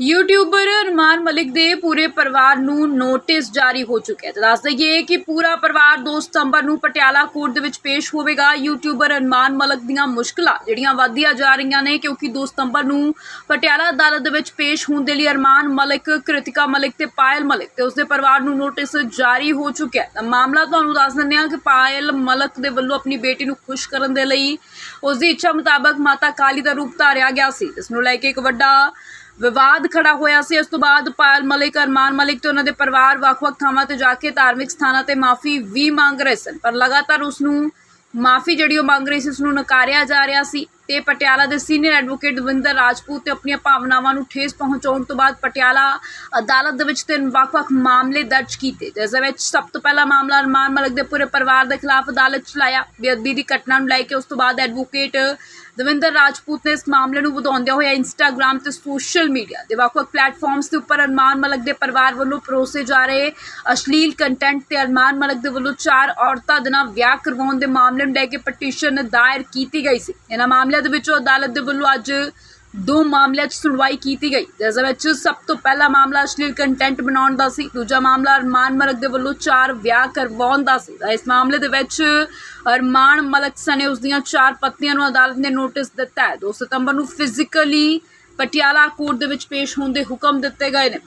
YouTuber ਅਰਮਾਨ ਮਲਿਕ ਦੇ ਪੂਰੇ ਪਰਿਵਾਰ ਨੂੰ ਨੋਟਿਸ ਜਾਰੀ ਹੋ ਚੁੱਕਿਆ ਹੈ। ਦੱਸ ਦਈਏ ਕਿ ਪੂਰਾ ਪਰਿਵਾਰ 2 ਸਤੰਬਰ ਨੂੰ ਪਟਿਆਲਾ ਕੋਰਟ ਦੇ ਵਿੱਚ ਪੇਸ਼ ਹੋਵੇਗਾ। ਯੂਟਿਊਬਰ ਅਰਮਾਨ ਮਲਿਕ ਦੀਆਂ ਮੁਸ਼ਕਲਾਂ ਜਿਹੜੀਆਂ ਵਧਦੀਆਂ ਜਾ ਰਹੀਆਂ ਨੇ, ਕਿਉਂਕਿ 2 ਸਤੰਬਰ ਨੂੰ ਪਟਿਆਲਾ ਅਦਾਲਤ ਦੇ ਵਿੱਚ ਪੇਸ਼ ਹੋਣ ਦੇ ਲਈ ਅਰਮਾਨ ਮਲਿਕ, ਕ੍ਰਿਤਿਕਾ ਮਲਿਕ ਤੇ ਪਾਇਲ ਮਲਿਕ ਤੇ ਉਸਦੇ ਪਰਿਵਾਰ ਨੂੰ ਨੋਟਿਸ ਜਾਰੀ ਹੋ ਚੁੱਕਿਆ ਹੈ। ਤਾਂ ਮਾਮਲਾ ਤੁਹਾਨੂੰ ਦੱਸ ਦਿੰਦੇ ਹਾਂ ਕਿ ਪਾਇਲ ਮਲਿਕ ਦੇ ਵੱਲੋਂ ਆਪਣੀ ਬੇਟੀ ਨੂੰ ਖੁਸ਼ ਕਰਨ ਦੇ ਲਈ ਉਸ ਦੀ ਇੱਛਾ ਮੁਤਾਬਕ ਮਾਤਾ ਕਾਲੀ ਦਾ ਰੂਪ ਧਾਰਿਆ ਗਿਆ ਸੀ। ਇਸ ਨੂੰ ਲੈ ਕੇ ਇੱਕ ਵੱਡਾ ਵਿਵਾਦ ਖੜਾ ਹੋਇਆ ਸੀ। ਉਸ ਤੋਂ ਬਾਅਦ ਪਾਲ ਮਲਿਕ, ਅਰਮਾਨ ਮਲਿਕ ਤੇ ਉਹਨਾਂ ਦੇ ਪਰਿਵਾਰ ਵੱਖ-ਵੱਖ ਥਾਵਾਂ ਤੇ ਜਾ ਕੇ ਧਾਰਮਿਕ ਸਥਾਨਾਂ ਤੇ ਮਾਫੀ ਵੀ ਮੰਗ ਰਹੇ ਸਨ। ਪਰ ਲਗਾਤਾਰ ਉਸ ਨੂੰ ਮਾਫੀ ਜਿਹੜੀ ਉਹ ਮੰਗ ਰਹੀ ਸੀ ਉਸ ਨੂੰ ਨਕਾਰਿਆ ਜਾ ਰਿਹਾ ਸੀ। ਤੇ ਪਟਿਆਲਾ ਦੇ ਸੀਨੀਅਰ ਐਡਵੋਕੇਟ ਦਵਿੰਦਰ ਰਾਜਪੂਤ ਤੇ ਆਪਣੀਆਂ ਭਾਵਨਾਵਾਂ ਨੂੰ ਠੇਸ ਪਹੁੰਚਾਉਣ ਤੋਂ ਬਾਅਦ ਪਟਿਆਲਾ ਅਦਾਲਤ ਦੇ ਵਿੱਚ ਤਿੰਨ ਵੱਖ-ਵੱਖ ਮਾਮਲੇ ਦਰਜ ਕੀਤੇ, ਜਿਸ ਵਿੱਚ ਸਭ ਤੋਂ ਪਹਿਲਾ ਮਾਮਲਾ ਅਰਮਾਨ ਮਲਿਕ ਦੇ ਪੂਰੇ ਪਰਿਵਾਰ ਦੇ ਖਿਲਾਫ ਅਦਾਲਤ ਚਲਾਇਆ ਬੇਅਦਬੀ ਦੀ ਘਟਨਾ ਨੂੰ ਲੈ ਕੇ ਉਸ ਤੋਂ ਬਾਅਦ ਐਡਵੋਕੇਟ ਦਵਿੰਦਰ ਰਾਜਪੂਤ ਨੇ ਇਸ ਮਾਮਲੇ ਨੂੰ ਵਧਾਉਂਦਿਆਂ ਹੋਇਆ ਇੰਸਟਾਗ੍ਰam ਤੇ ਸੋਸ਼ਲ ਮੀਡੀਆ ਦੇ ਵੱਖ-ਵੱਖ ਪਲੇਟਫਾਰਮਸ ਦੇ ਉੱਪਰ ਅਰਮਾਨ ਮਲਿਕ ਦੇ ਪਰਿਵਾਰ ਵੱਲੋਂ ਪਰੋਸੇ ਜਾ ਰਹੇ ਅਸ਼ਲੀਲ ਕੰਟੈਂਟ ਤੇ ਅਰਮਾਨ ਮਲਿਕ ਦੇ ਵੱਲੋਂ ਚਾਰ ਔਰਤਾਂ ਦੇ ਨਾਲ ਵਿਆਹ ਕਰਵਾਉਣ ਦੇ ਮਾਮਲੇ ਨੂੰ ਲੈ ਕੇ ਪਟੀਸ਼ਨ ਦਾਇਰ ਕੀਤੀ ਗਈ ਸੀ। ਇਹਨਾਂ ਮਾਮਲੇ ਮਾਮਲਿਆਂ ਦੇ ਵਿੱਚੋਂ ਅਦਾਲਤ ਦੇ ਵੱਲੋਂ ਅੱਜ ਦੋ ਮਾਮਲਿਆਂ 'ਚ ਸੁਣਵਾਈ ਕੀਤੀ ਗਈ, ਜਿਸ ਵਿੱਚ ਸਭ ਤੋਂ ਪਹਿਲਾ ਮਾਮਲਾ ਅਸ਼ਲੀਲ ਕੰਟੈਂਟ ਬਣਾਉਣ ਦਾ ਸੀ, ਦੂਜਾ ਮਾਮਲਾ ਅਰਮਾਨ ਮਲਿਕ ਦੇ ਵੱਲੋਂ ਚਾਰ ਵਿਆਹ ਕਰਵਾਉਣ ਦਾ ਸੀ। ਇਸ ਮਾਮਲੇ ਦੇ ਵਿੱਚ ਅਰਮਾਨ ਮਲਕ ਸਣੇ ਉਸ ਦੀਆਂ ਚਾਰ ਪਤਨੀਆਂ ਨੂੰ ਅਦਾਲਤ ਨੇ ਨੋਟਿਸ ਦਿੱਤਾ ਹੈ। 2 ਸਤੰਬਰ ਨੂੰ ਫਿਜ਼ੀਕਲੀ ਪਟਿਆਲਾ ਕੋਰਟ ਦੇ ਵਿੱਚ ਪੇਸ਼ ਹੋਣ ਦੇ ਹੁਕਮ ਦਿੱਤੇ ਗਏ ਨੇ।